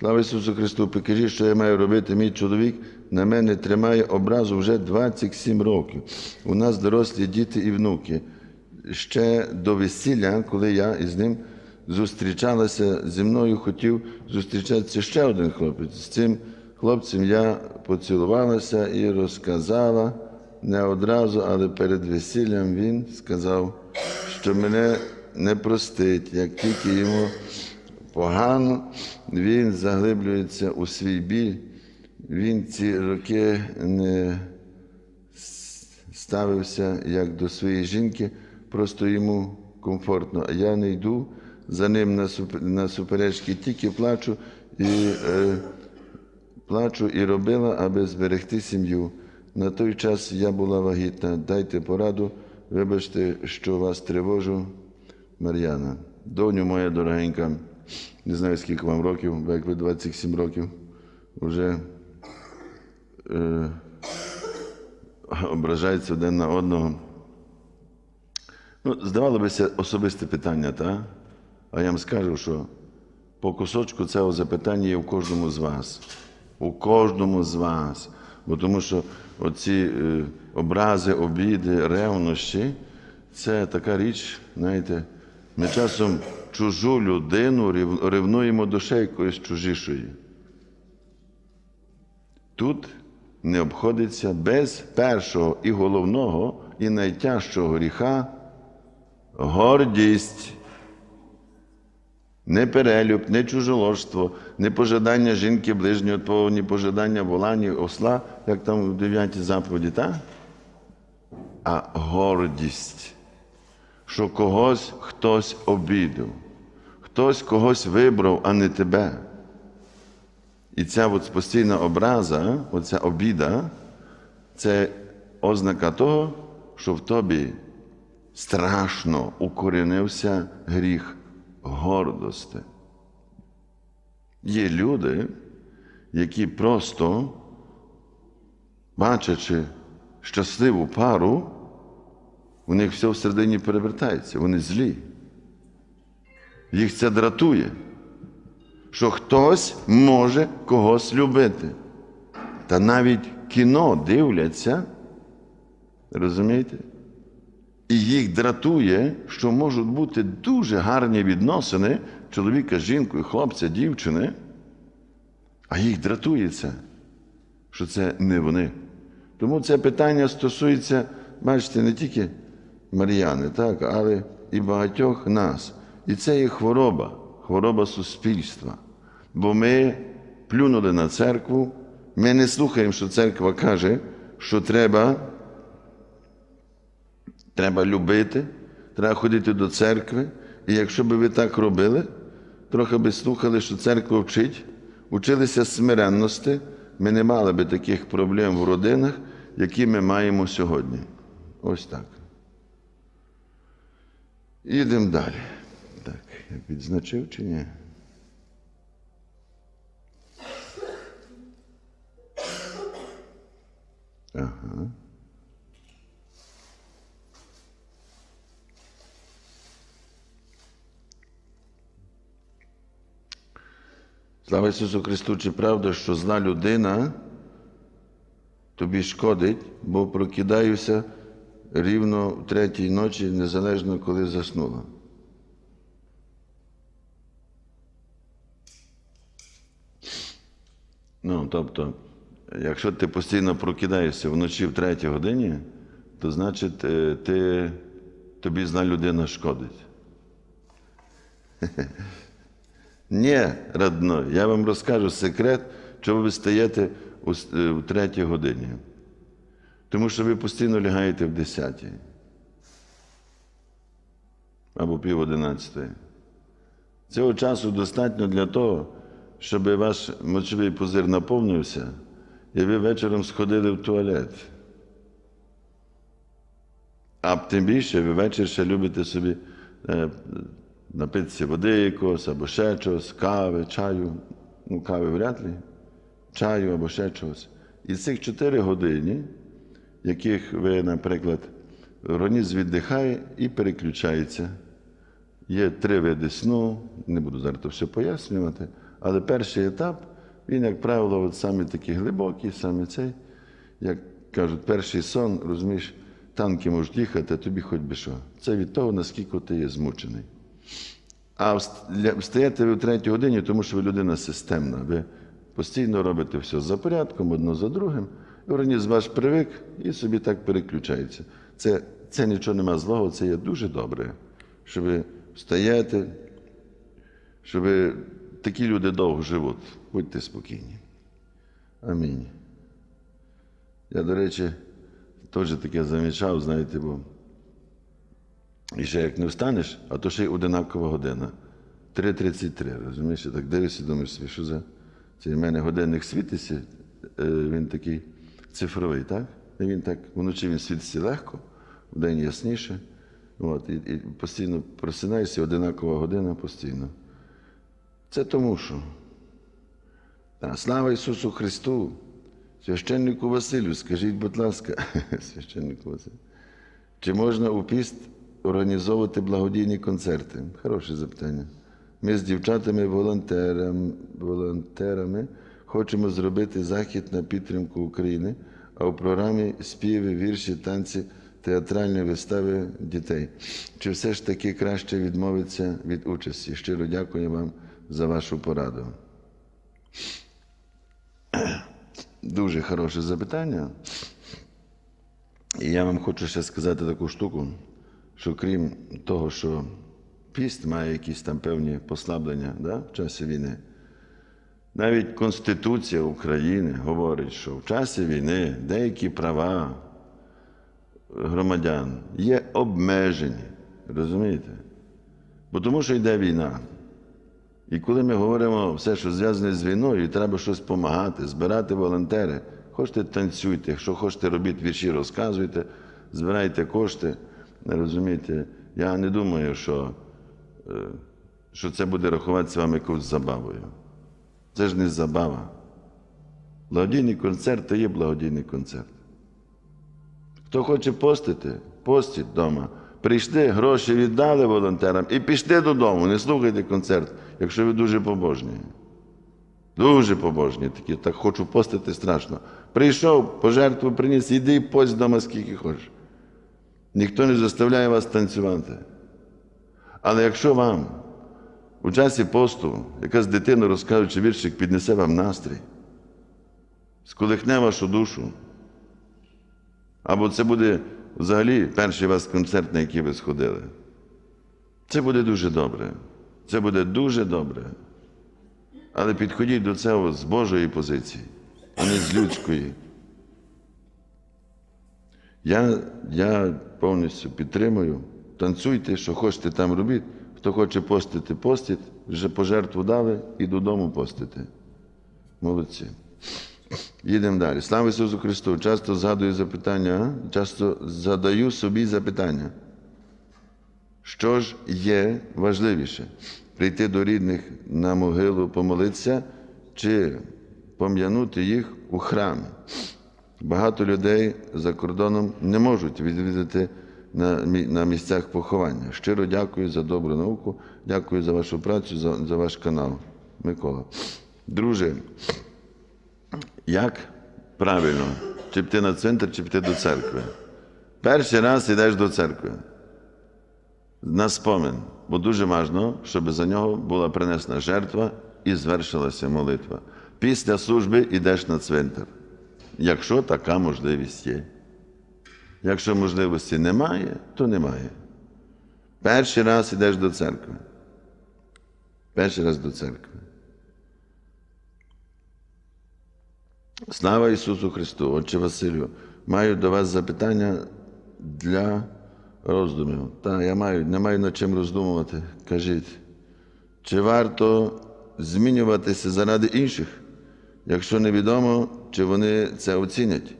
Слава Ісусу Христу, покажіть, що я маю робити. Мій чоловік на мене тримає образу вже 27 років. У нас дорослі діти і внуки. Ще до весілля, коли я із ним зустрічалася зі мною, хотів зустрічатися ще один хлопець. З цим хлопцем я поцілувалася і розказала не одразу, але перед весіллям він сказав, що мене не простить, як тільки йому погано, він заглиблюється у свій біль. Він ці роки не ставився як до своєї жінки, просто йому комфортно. А я не йду за ним на, суп- суперечки, тільки плачу і, е, плачу і робила, аби зберегти сім'ю. На той час я була вагітна. Дайте пораду, вибачте, що вас тривожу, Мар'яна. Доню моя дорогенька, не знаю, скільки вам років, бо як ви 27 років, вже е, ображаються один на одного. Ну, здавалося бися особисте питання, та? а я вам скажу, що по кусочку цього запитання є у кожному з вас. У кожному з вас. Бо тому що оці е, образи, обіди, ревнощі це така річ, знаєте, ми часом чужу людину ревнуємо душею якоїсь чужішої. Тут не обходиться без першого і головного, і найтяжчого гріха гордість. Не перелюб, не чужоложство, не пожадання жінки ближнього ні пожадання вола, ні осла, як там в 9 заповіді, так? А гордість, що когось хтось обідав, хтось когось вибрав, а не тебе. І ця от постійна образа, оця обіда, це ознака того, що в тобі страшно укорінився гріх гордості. Є люди, які просто, бачачи щасливу пару, у них все всередині перевертається, вони злі. Їх це дратує, що хтось може когось любити. Та навіть кіно дивляться, розумієте? І їх дратує, що можуть бути дуже гарні відносини чоловіка з жінкою, хлопця, дівчини, а їх дратує це, що це не вони. Тому це питання стосується, бачите, не тільки Мар'яни, так, але і багатьох нас. І це є хвороба, хвороба суспільства. Бо ми плюнули на церкву, ми не слухаємо, що церква каже, що треба. Треба любити, треба ходити до церкви. І якщо б ви так робили, трохи би слухали, що церква вчить, училися смиренності, ми не мали би таких проблем в родинах, які ми маємо сьогодні. Ось так. Їдемо далі. Так, я відзначив чи ні? Ага. Слава Ісусу Христу, чи правда, що зла людина тобі шкодить, бо прокидаюся рівно в третій ночі, незалежно коли заснула. Ну, тобто, якщо ти постійно прокидаєшся вночі в третій годині, то значить е, ти, тобі зла людина шкодить. Ні, родно, я вам розкажу секрет, чого ви стаєте у, е, третій годині. Тому що ви постійно лягаєте в десятій. Або пів одинадцятої. Цього часу достатньо для того, щоб ваш мочовий пузир наповнився, і ви вечором сходили в туалет. А тим більше ви ввечері ще любите собі е, напитися води якогось, або ще чогось, кави, чаю. Ну, кави вряд ли, чаю або ще чогось. І цих 4 години, яких ви, наприклад, організм віддихає і переключається. Є три види сну, не буду зараз то все пояснювати, Але перший етап, він, як правило, от саме такий глибокий, саме цей, як кажуть, перший сон, розумієш, танки можуть їхати, а тобі хоч би що. Це від того, наскільки ти є змучений. А вст- встаєте ви в третій годині, тому що ви людина системна. Ви постійно робите все за порядком, одно за другим. Організм ваш привик і собі так переключається. Це, це нічого нема злого, це є дуже добре, що ви встаєте, що такі люди довго живуть. Будьте спокійні. Амінь. Я, до речі, теж таке замічав, знаєте, бо і ще як не встанеш, а то ще й одинакова година. 3.33, розумієш? Я так дивишся, думаєш що за. Це в мене годинник світиться, е, він такий цифровий, так? І він так, вночі він світиться легко, вдень ясніше. От, і, і постійно просинаєшся, одинакова година постійно. Це тому що. Та, слава Ісусу Христу! Священнику Василю, скажіть, будь ласка, священнику Василю, чи можна у піст організовувати благодійні концерти? Хороше запитання. Ми з дівчатами волонтерами, волонтерами хочемо зробити захід на підтримку України, а у програмі співи, вірші, танці, театральні вистави дітей. Чи все ж таки краще відмовитися від участі? Щиро дякую вам за вашу пораду. Дуже хороше запитання. І я вам хочу ще сказати таку штуку, що крім того, що піст має якісь там певні послаблення да, в часі війни, навіть Конституція України говорить, що в часі війни деякі права громадян є обмежені. Розумієте? Бо тому що йде війна. І коли ми говоримо все, що зв'язане з війною, треба щось допомагати, збирати волонтери, хочете танцюйте, якщо хочете робіть вірші, розказуйте, збирайте кошти. Розумієте, я не думаю, що, е, що це буде рахуватися вам якоюсь забавою. Це ж не забава. Благодійний концерт то є благодійний концерт. Хто хоче постити, постіть вдома. Прийшли, гроші віддали волонтерам і пішли додому. Не слухайте концерт, якщо ви дуже побожні. Дуже побожні такі, так хочу постити страшно. Прийшов, пожертву приніс, іди і пость вдома скільки хочеш. Ніхто не заставляє вас танцювати. Але якщо вам у часі посту якась дитина, розкажучи віршик, піднесе вам настрій, сколихне вашу душу, або це буде взагалі перший вас концерт, на який ви сходили. Це буде дуже добре. Це буде дуже добре. Але підходіть до цього з Божої позиції, а не з людської. Я, я повністю підтримую. Танцюйте, що хочете там робіть. Хто хоче постити, постить, вже пожертву дали і додому постити. Молодці. Їдемо далі. Слава Ісусу Христу! Часто згадую запитання, а? часто задаю собі запитання. Що ж є важливіше? Прийти до рідних на могилу помолитися чи пом'янути їх у храмі? Багато людей за кордоном не можуть відвідати на, на місцях поховання. Щиро дякую за добру науку, дякую за вашу працю, за, за ваш канал. Микола. Друже, як правильно, чи піти на цвинтар, чи піти до церкви? Перший раз йдеш до церкви. На спомин, бо дуже важливо, щоб за нього була принесена жертва і звершилася молитва. Після служби йдеш на цвинтар. Якщо така можливість є. Якщо можливості немає, то немає. Перший раз йдеш до церкви. Перший раз до церкви. Слава Ісусу Христу! Отче Василю, маю до вас запитання для роздумів. Та, я маю, не маю над чим роздумувати. Кажіть, чи варто змінюватися заради інших, якщо невідомо, чи вони це оцінять?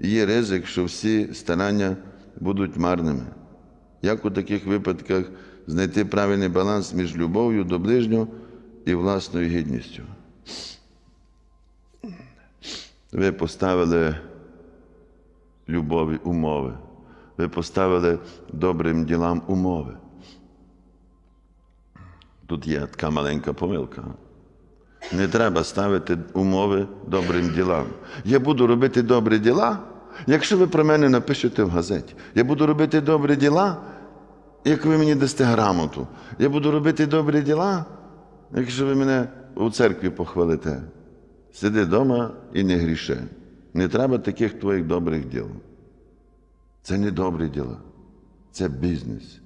Є ризик, що всі старання будуть марними. Як у таких випадках знайти правильний баланс між любов'ю до ближнього і власною гідністю? Ви поставили любові умови. Ви поставили добрим ділам умови. Тут є така маленька помилка. Не треба ставити умови добрим ділам. Я буду робити добрі діла, якщо ви про мене напишете в газеті. Я буду робити добрі діла, як ви мені дасте грамоту. Я буду робити добрі діла, якщо ви мене у церкві похвалите. Сиди вдома і не гріши. Не треба таких твоїх добрих діл. Це не добрі діла, це бізнес.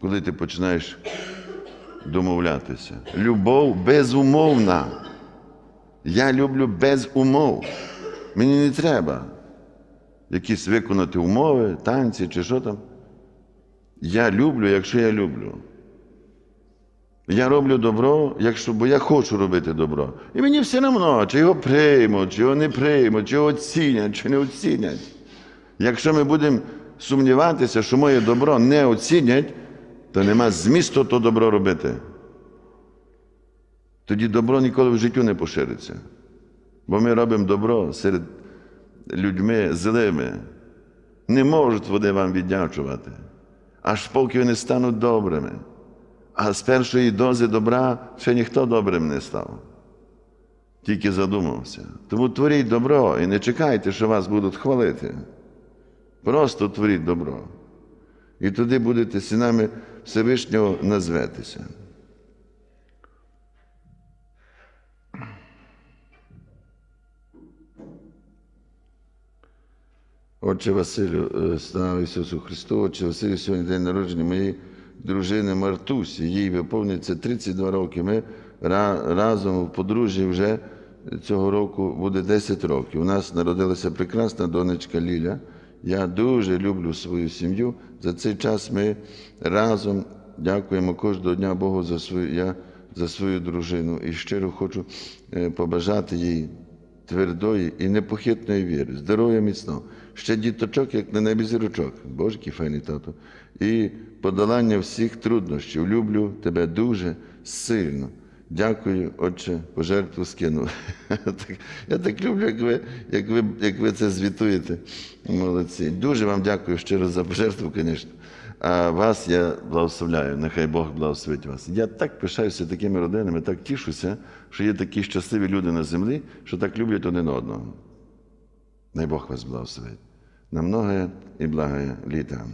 Коли ти починаєш домовлятися. Любов безумовна. Я люблю без умов. Мені не треба якісь виконати умови, танці чи що там. Я люблю, якщо я люблю. Я роблю добро, якщо, бо я хочу робити добро. І мені все одно, чи його приймуть, чи його не приймуть, чи його оцінять, чи не оцінять. Якщо ми будемо сумніватися, що моє добро не оцінять, то нема змісту то добро робити. Тоді добро ніколи в життю не пошириться. Бо ми робимо добро серед людьми злими. Не можуть вони вам віддячувати, аж поки вони стануть добрими. А з першої дози добра ще ніхто добрим не став. Тільки задумався. Тому творіть добро і не чекайте, що вас будуть хвалити. Просто творіть добро. І тоді будете синами Всевишнього назветеся. Отче Василю, е, слава Ісусу Христу, Отче Василю, сьогодні день народження моєї дружини Мартусі. Їй виповнюється 32 роки. Ми разом в подружжі вже цього року буде 10 років. У нас народилася прекрасна донечка Ліля. Я дуже люблю свою сім'ю. За цей час ми разом дякуємо кожного дня Богу за свою, я, за свою дружину. І щиро хочу е, побажати їй твердої і непохитної віри, здоров'я міцного, ще діточок, як на небі зірочок, Боже, який файний тато, і подолання всіх труднощів. Люблю тебе дуже сильно. Дякую, Отче, пожертву скинув. Я так люблю, як ви, як, ви, як ви це звітуєте. Молодці. Дуже вам дякую щиро за пожертву, звісно. А вас я благословляю. Нехай Бог благословить вас. Я так пишаюся такими родинами, так тішуся, що є такі щасливі люди на землі, що так люблять один одного. Дай Бог вас благословить. На многое і благое літа.